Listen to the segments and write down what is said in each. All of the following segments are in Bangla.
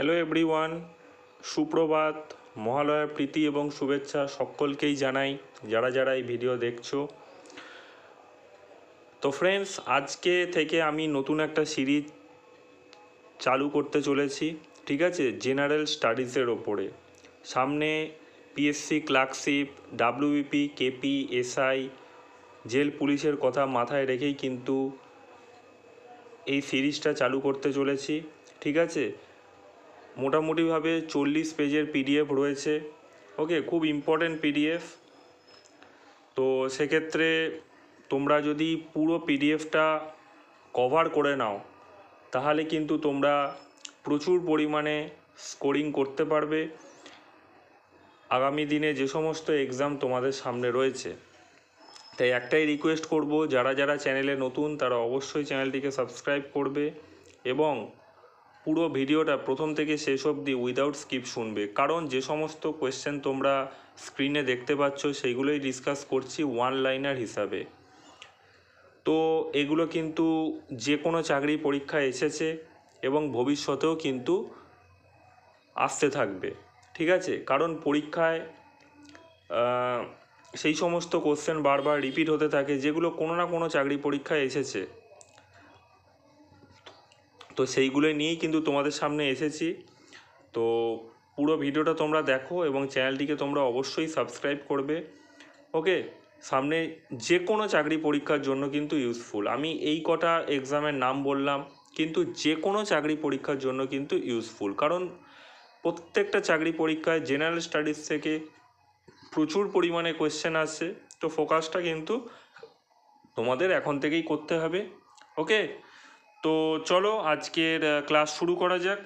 হ্যালো এভরিওয়ান সুপ্রভাত মহালয়ার প্রীতি এবং শুভেচ্ছা সকলকেই জানাই, যারা যারা এই ভিডিও দেখছ। তো ফ্রেন্ডস আজকে থেকে আমি নতুন একটা সিরিজ চালু করতে চলেছি, ঠিক আছে? জেনারেল স্টাডিজের ওপরে। সামনে PSC clerkship WBP KP SI jail পুলিশের কথা মাথায় রেখেই কিন্তু এই সিরিজটা চালু করতে চলেছি, ঠিক আছে? মোটামুটিভাবে চল্লিশ পেজের পিডিএফ রয়েছে। ওকে, খুব ইম্পর্ট্যান্ট পিডিএফ। তো সেক্ষেত্রে তোমরা যদি পুরো পিডিএফটা কভার করে নাও, তাহলে কিন্তু তোমরা প্রচুর পরিমাণে স্কোরিং করতে পারবে। আগামী দিনে যে সমস্ত এক্সাম তোমাদের সামনে রয়েছে। তাই একটাই রিকোয়েস্ট করব, যারা যারা চ্যানেলে নতুন, তারা অবশ্যই চ্যানেলটিকে সাবস্ক্রাইব করবে এবং পুরো ভিডিওটা প্রথম থেকে শেষ অবধি উইদাউট স্কিপ শুনবে। কারণ যে সমস্ত কোয়েশ্চেন তোমরা স্ক্রিনে দেখতে পাচ্ছ, সেইগুলোই ডিসকাস করছি ওয়ান লাইনার হিসাবে। তো এগুলো কিন্তু যে কোনো চাকরি পরীক্ষায় এসেছে এবং ভবিষ্যতেও কিন্তু আসতে থাকবে। ঠিক আছে? কারণ পরীক্ষায় সেই সমস্ত কোশ্চেন বারবার রিপিট হতে থাকে, যেগুলো কোনো না কোনো চাকরি পরীক্ষায় এসেছে। তো সেইগুলো নিয়েই কিন্তু তোমাদের সামনে এসেছি। তো পুরো ভিডিওটা তোমরা দেখো এবং চ্যানেলটিকে তোমরা অবশ্যই সাবস্ক্রাইব করবে। ওকে? সামনে যে কোনো চাকরি পরীক্ষার জন্য কিন্তু ইউজফুল আমি এই কটা এক্সামের নাম বললাম, কিন্তু যে কোনো চাকরি পরীক্ষার জন্য কিন্তু ইউজফুল কারণ প্রত্যেকটা চাকরি পরীক্ষায় জেনারেল স্টাডিজ থেকে প্রচুর পরিমাণে কোয়েশ্চেন আসছে তো ফোকাসটা কিন্তু তোমাদের এখন থেকেই করতে হবে। ওকে? তো চলো আজকের ক্লাস শুরু করা যাক।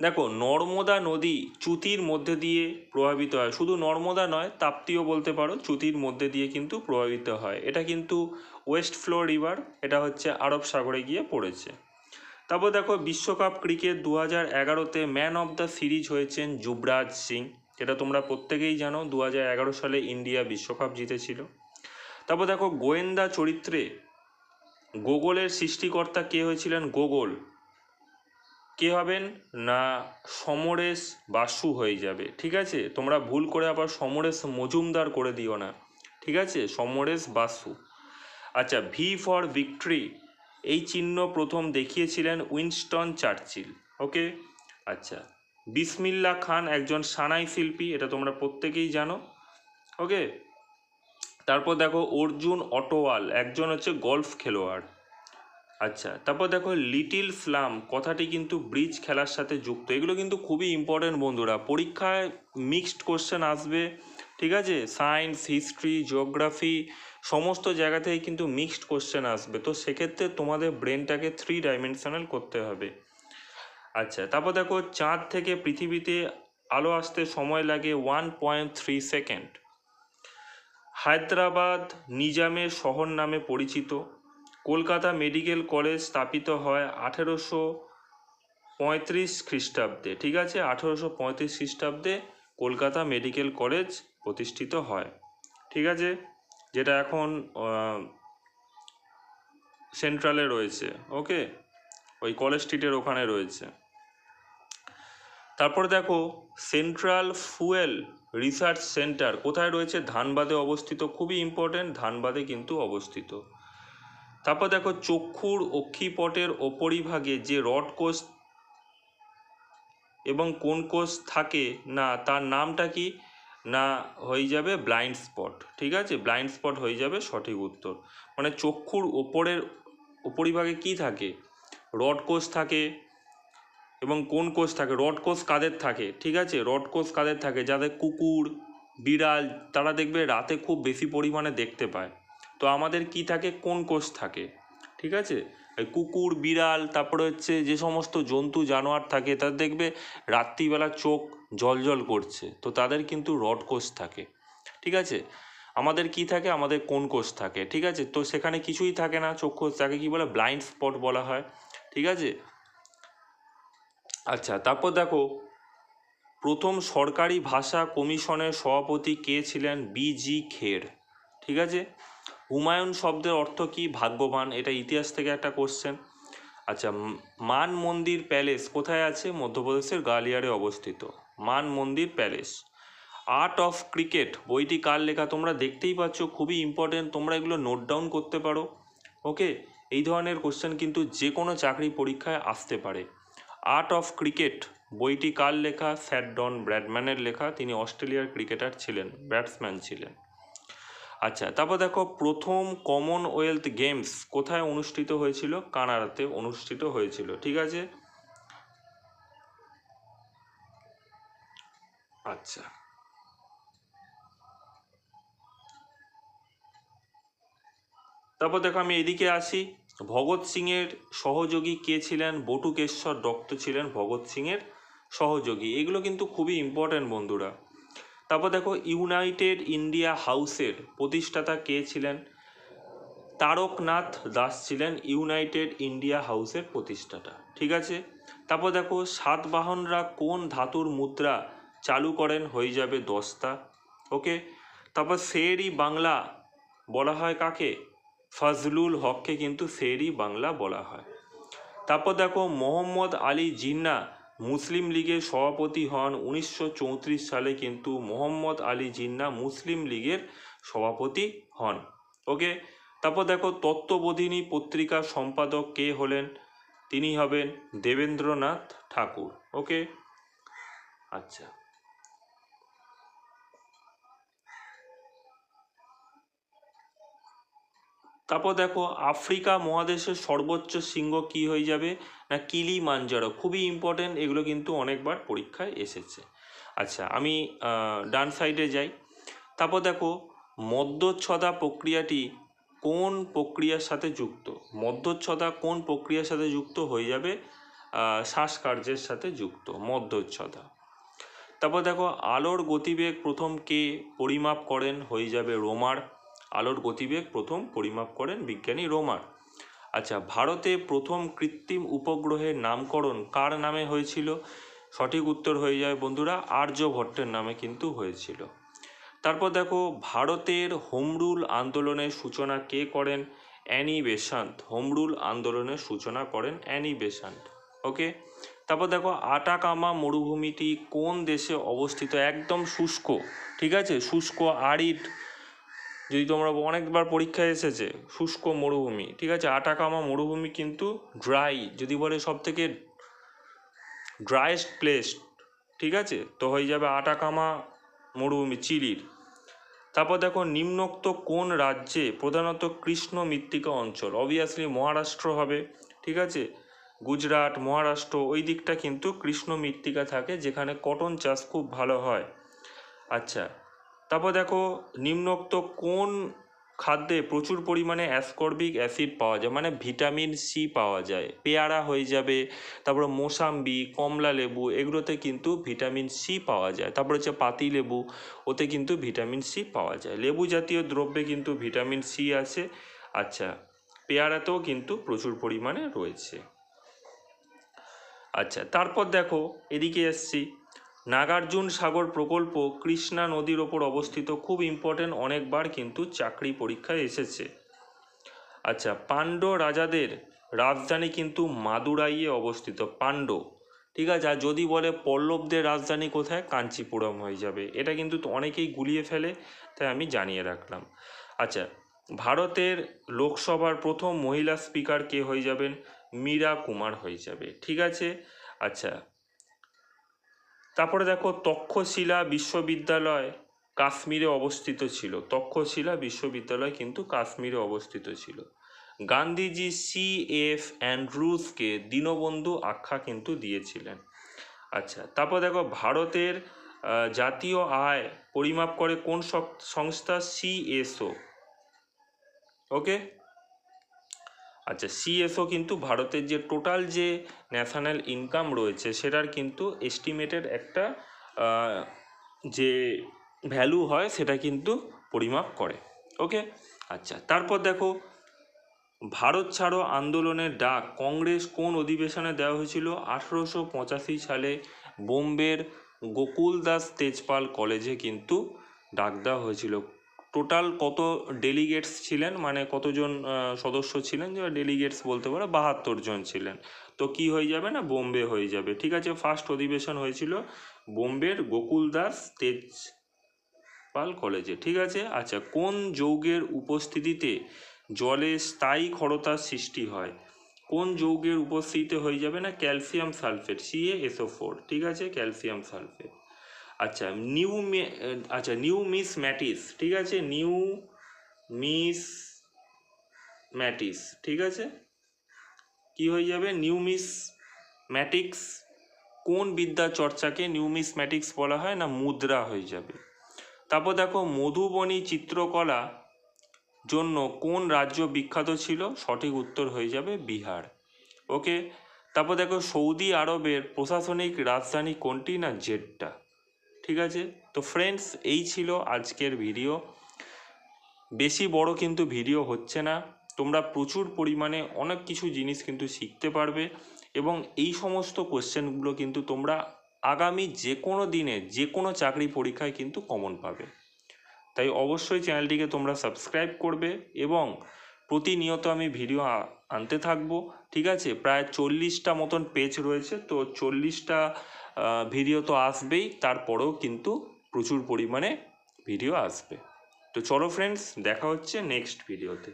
দেখো, নর্মদা নদী চ্যুতির মধ্যে দিয়ে প্রভাবিত হয়। শুধু নর্মদা নয়, তাপ্তিও বলতে পারো চ্যুতির মধ্যে দিয়ে কিন্তু প্রভাবিত হয়। এটা কিন্তু ওয়েস্ট ফ্লো রিভার, এটা হচ্ছে আরব সাগরে গিয়ে পড়েছে। তারপর দেখো, বিশ্বকাপ ক্রিকেট দু হাজার এগারোতে ম্যান অফ দ্য সিরিজ হয়েছেন যুবরাজ সিং। যেটা তোমরা প্রত্যেকেই জানো দু হাজার এগারো সালে ইন্ডিয়া বিশ্বকাপ জিতেছিল। তারপর দেখো, গোয়েন্দা চরিত্রে গোগলের সৃষ্টিকর্তা কে হয়েছিলেন? গোগল। কে হবেন? না, সমরেশ বাসু হয়ে যাবে। ঠিক আছে? তোমরা ভুল করে আবার সমরেশ মজুমদার করে দিও না। ঠিক আছে? সমরেশ বাসু। আচ্ছা ভি ফর ভিক্টরি এই চিহ্ন প্রথম দেখিয়েছিলেন উইনস্টন চার্চিল। ওকে আচ্ছা। বিসমিল্লা খান একজন সানাই শিল্পী, এটা তোমরা প্রত্যেকেই জানো। ওকে তারপর দেখো অর্জুন অটোয়াল একজন হচ্ছে গলফ খেলোয়াড়। আচ্ছা তারপর দেখো লিটিল স্লাম কথাটি কিন্তু ব্রিজ খেলার সাথে যুক্ত। এগুলো কিন্তু খুবই ইম্পর্টেন্ট বন্ধুরা। পরীক্ষায় মিক্সড কোশ্চেন আসবে, ঠিক আছে? সায়েন্স হিস্ট্রি জিওগ্রাফি সমস্ত জায়গা থেকে কিন্তু মিক্সড কোশ্চেন আসবে। তো সেক্ষেত্রে তোমাদের ব্রেনটাকে থ্রি ডাইমেনশনাল করতে হবে। আচ্ছা তারপর দেখো চাঁদ থেকে পৃথিবীতে আলো আসতে সময় লাগে one point three second Hyderabad নিজামের শহর নামে পরিচিত। কলকাতা মেডিকেল কলেজ স্থাপিত হয় আঠেরোশো পঁয়ত্রিশ খ্রিস্টাব্দে, ঠিক আছে? আঠেরোশো পঁয়ত্রিশ খ্রিস্টাব্দে কলকাতা মেডিকেল কলেজ প্রতিষ্ঠিত হয়, ঠিক আছে? যেটা এখন সেন্ট্রালে রয়েছে, ওকে? ওই কলেজ স্ট্রিটের ওখানে রয়েছে। তারপর দেখো, সেন্ট্রাল ফুয়েল রিসার্চ সেন্টার। কোথায় রয়েছে? ধানবাদে অবস্থিত। খুবই ইম্পর্ট্যান্ট ধানবাদে কিন্তু অবস্থিত। তারপর দেখো, চক্ষুর অক্ষিপটের ওপরিভাগে যে রড কোষ এবং কোন কোষ থাকে, না, তার নামটা কি? না, হয়ে যাবে ব্লাইন্ড স্পট। ঠিক আছে? ব্লাইন্ড স্পট হয়ে যাবে সঠিক উত্তর। মানে চক্ষুর ওপরের উপরিভাগে কি থাকে? রড কোষ থাকে এবং কোন কোষ থাকে? রড কোষ কাদের থাকে? ঠিক আছে? রড কোষ কাদের থাকে? যাদের কুকুর, বিড়াল, তারা দেখবে রাতে খুব বেশি পরিমাণে দেখতে পায়। তো আমাদের কি থাকে? কোন কোষ থাকে? ঠিক আছে? কুকুর, বিড়াল, তারপরে হচ্ছে যে সমস্ত জন্তু, জানোয়ার থাকে, তাদের দেখবে রাত্রিবেলা চোখ জলজল করছে। তো তাদের কিন্তু রড কোষ থাকে। ঠিক আছে? আমাদের কি থাকে? আমাদের কোন কোষ থাকে? ঠিক আছে? তো সেখানে কিছুই থাকে না। চক্ষু তাকে কি বলে? ব্লাইন্ড স্পট বলা হয়। ঠিক আছে? আচ্ছা তারপর দেখো, প্রথম সরকারি ভাষা কমিশনের সভাপতি কে ছিলেন? বিজি খের, ঠিক আছে? হুমায়ুন শব্দের অর্থ কি? ভাগ্যবান, এটা ইতিহাস থেকে একটা কোশ্চেন আচ্ছা মান মন্দির প্যালেস কোথায় আছে? মধ্যপ্রদেশের গালিয়ারে অবস্থিত। মান মন্দির প্যালেস। আর্ট অফ ক্রিকেট, বইটি কার লেখা? তোমরা দেখতেই পাচ্ছ, খুবই ইম্পর্টেন্ট তোমরা এগুলো নোট ডাউন করতে পারো ওকে এই ধরনের কোশ্চেন কিন্তু যে কোনো চাকরি পরীক্ষায় আসতে পারে। আর্ট অফ ক্রিকেট বইটি কার লেখা? স্যার ডন ব্র্যাডম্যানের লেখা। তিনি অস্ট্রেলিয়ার ক্রিকেটার ছিলেন, ব্যাটসম্যান ছিলেন। আচ্ছা তারপর দেখো, প্রথম কমনওয়েলথ গেমস কোথায় অনুষ্ঠিত হয়েছিল? কানাডাতে অনুষ্ঠিত হয়েছিল, ঠিক আছে? আচ্ছা। তারপর দেখো, আমি এদিকে আসি। ভগৎ সিংয়ের সহযোগী কে ছিলেন? বটুকেশ্বর দত্ত ছিলেন ভগৎ সিংয়ের সহযোগী। এগুলো কিন্তু খুবই ইম্পর্ট্যান্ট বন্ধুরা। তারপর দেখো ইউনাইটেড ইন্ডিয়া হাউসের প্রতিষ্ঠাতা কে ছিলেন? তারকনাথ দাস ছিলেন ইউনাইটেড ইন্ডিয়া হাউসের প্রতিষ্ঠাতা। ঠিক আছে? তারপর দেখো, সাতবাহনরা কোন ধাতুর মুদ্রা চালু করেন? হয়ে যাবে দস্তা। ওকে তারপর শেরি বাংলা বলা হয় কাকে? ফজলুল হককে কিন্তু শেরি বাংলা বলা হয়। তারপর দেখো, মোহাম্মদ আলী জিন্না মুসলিম লীগের সভাপতি হন। উনিশশো চৌত্রিশ সালে কিন্তু মোহাম্মদ আলী জিন্না মুসলিম লীগের সভাপতি হন। ওকে? তারপর দেখো, তত্ত্ববোধিনী পত্রিকার সম্পাদক কে হলেন? তিনি হবেন দেবেন্দ্রনাথ ঠাকুর। ওকে? আচ্ছা। তারপর দেখো আফ্রিকা মহাদেশের সর্বোচ্চ শৃঙ্গ কি হয়ে যাবে? না কিলি মাঞ্জারো খুবই ইম্পর্টেন্ট এগুলো কিন্তু অনেকবার পরীক্ষায় এসেছে। আচ্ছা আমি ডান সাইডে যাই। তারপর দেখো মধ্যচ্ছদা প্রক্রিয়াটি কোন প্রক্রিয়ার সাথে যুক্ত? মধ্যচ্ছদা কোন প্রক্রিয়ার সাথে যুক্ত হয়ে যাবে? শ্বাসকার্যের সাথে যুক্ত মধ্যচ্ছদা তারপর দেখো, আলোর গতিবেগ প্রথম কে পরিমাপ করেন? হয়ে যাবে রোমার। আলোর গতিবেগ প্রথম পরিমাপ করেন বিজ্ঞানী রোমার। আচ্ছা ভারতে প্রথম কৃত্রিম উপগ্রহের নামকরণ কার নামে হয়েছিল? সঠিক উত্তর হয়ে যায় বন্ধুরা আর্যভট্টের নামে কিন্তু হয়েছিল। তারপর দেখো, ভারতের হোমরুল আন্দোলনের সূচনা কে করেন? অ্যানি বেসান্ত হোমরুল আন্দোলনের সূচনা করেন অ্যানি বেসান্ত ওকে? তারপর দেখো, আটাকামা মরুভূমিটি কোন দেশে অবস্থিত? একদম শুষ্ক। ঠিক আছে? শুষ্ক, আরিড যদি তোমরা অনেকবার পরীক্ষায় এসেছে, শুষ্ক মরুভূমি, ঠিক আছে? আটাকামা মরুভূমি কিন্তু ড্রাই যদি বলে সব থেকে ড্রাইয়েস্ট প্লেস ঠিক আছে? তো হয়ে যাবে আটাকামা মরুভূমি, চিলির। তারপর দেখো, নিম্নোক্ত কোন রাজ্যে প্রধানত কৃষ্ণ মৃত্তিকা অঞ্চল? অবভিয়াসলি মহারাষ্ট্র হবে, ঠিক আছে? গুজরাট, মহারাষ্ট্র, ওই দিকটা কিন্তু কৃষ্ণ মৃত্তিকা থাকে, যেখানে কটন চাষ খুব ভালো হয়। আচ্ছা তারপর দেখো, নিম্নোক্ত কোন খাদ্যে প্রচুর পরিমাণে অ্যাসকর্বিক অ্যাসিড পাওয়া যায়? মানে ভিটামিন সি পাওয়া যায়। পেয়ারা হয়ে যাবে, তারপরে মোসাম্বি, কমলা লেবু, এগুলোতে কিন্তু ভিটামিন সি পাওয়া যায়। তারপর হচ্ছে পাতি লেবু, ওতে কিন্তু ভিটামিন সি পাওয়া যায়। লেবু জাতীয় দ্রব্যে কিন্তু ভিটামিন সি আছে। আচ্ছা পেয়ারাতেও কিন্তু প্রচুর পরিমাণে রয়েছে। আচ্ছা তারপর দেখো, এদিকে এসছি। নাগার্জুন সাগর প্রকল্প কৃষ্ণা নদীর ওপর অবস্থিত খুব ইম্পর্টেন্ট অনেকবার কিন্তু চাকরি পরীক্ষায় এসেছে। আচ্ছা পাণ্ড রাজাদের রাজধানী কিন্তু মাদুরাইয়ে অবস্থিত পাণ্ড ঠিক আছে, আর যদি বলে পল্লবদের রাজধানী কোথায়? কাঞ্চিপুরম হয়ে যাবে। এটা কিন্তু অনেকেই গুলিয়ে ফেলে, তাই আমি জানিয়ে রাখলাম। আচ্ছা ভারতের লোকসভার প্রথম মহিলা স্পিকার কে হয়ে যাবেন? মীরা কুমার হয়ে যাবে। ঠিক আছে? আচ্ছা তারপরে দেখো তক্ষশিলা বিশ্ববিদ্যালয় কাশ্মীরে অবস্থিত ছিল। তক্ষশিলা বিশ্ববিদ্যালয় কিন্তু কাশ্মীরে অবস্থিত ছিল। গান্ধীজি সি এফ অ্যান্ড্রুজকে দীনবন্ধু আখ্যা কিন্তু দিয়েছিলেন। আচ্ছা তারপর দেখো ভারতের জাতীয় আয় পরিমাপ করে কোন সংস্থা সিএসও ওকে? আচ্ছা সিএসও কিন্তু ভারতের যে টোটাল যে ন্যাশনাল ইনকাম রয়েছে, সেটার কিন্তু এস্টিমেটেড একটা যে ভ্যালু হয়, সেটা কিন্তু পরিমাপ করে ওকে আচ্ছা তারপর দেখো, ভারত ছাড়ো আন্দোলনের ডাক, কংগ্রেস কোন অধিবেশনে দেওয়া হয়েছিল? আঠেরোশো পঁচাশি সালে বোম্বের গোকুল দাস তেজপাল কলেজে কিন্তু ডাক দেওয়া হয়েছিল। টোটাল কত ডেলিগেটস ছিলেন? মানে কতজন সদস্য ছিলেন? যে ডেলিগেটস বলতে পারো, বাহাত্তর জন ছিলেন। তো কি হয়ে যাবে না? বোম্বে হয়ে যাবে। ঠিক আছে ফার্স্ট অধিবেশন হয়েছিল বোম্বের গোকুল দাস তেজ পাল কলেজে। ঠিক আছে? আচ্ছা কোন যৌগের উপস্থিতিতে জলে স্থায়ী ক্ষরতার সৃষ্টি হয়? কোন যৌগের উপস্থিতিতে হয়ে যাবে না? Calcium sulphate CA SO four ঠিক আছে? Calcium sulphate. আচ্ছা নিউ আচ্ছা নিউ মিস ম্যাটিস ঠিক আছে? নিউ মিস ম্যাটিস ঠিক আছে? কি হয়ে যাবে? নিউ মিস ম্যাটিক্স কোন বিদ্যা চর্চাকে নিউমিসম্যাটিক্স বলা হয়? না, মুদ্রা হয়ে যাবে। তারপর দেখো, মধুবনী চিত্রকলা জন্য কোন রাজ্য বিখ্যাত ছিল? সঠিক উত্তর হয়ে যাবে বিহার। ওকে তারপর দেখো, সৌদি আরবের প্রশাসনিক রাজধানী কোনটি? না, জেড্ডা। ঠিক আছে? তো ফ্রেন্ডস এই ছিল আজকের ভিডিও বেশি বড় কিন্তু ভিডিও হচ্ছে না। তোমরা প্রচুর পরিমাণে অনেক কিছু জিনিস কিন্তু শিখতে পারবে এবং এই সমস্ত কোশ্চেনগুলো কিন্তু তোমরা আগামী যে কোনো দিনে যে কোনো চাকরি পরীক্ষায় কিন্তু কমন পাবে। তাই অবশ্যই চ্যানেলটিকে তোমরা সাবস্ক্রাইব করবে এবং প্রতিনিয়ত আমি ভিডিও আনতে থাকব, ঠিক আছে? প্রায় চল্লিশটা মতন পেজ রয়েছে, তো চল্লিশটা ভিডিও তো আসবেই, তারপরেও কিন্তু প্রচুর পরিমাণে ভিডিও আসবে। তো চলো ফ্রেন্ডস দেখা হচ্ছে নেক্সট ভিডিওতে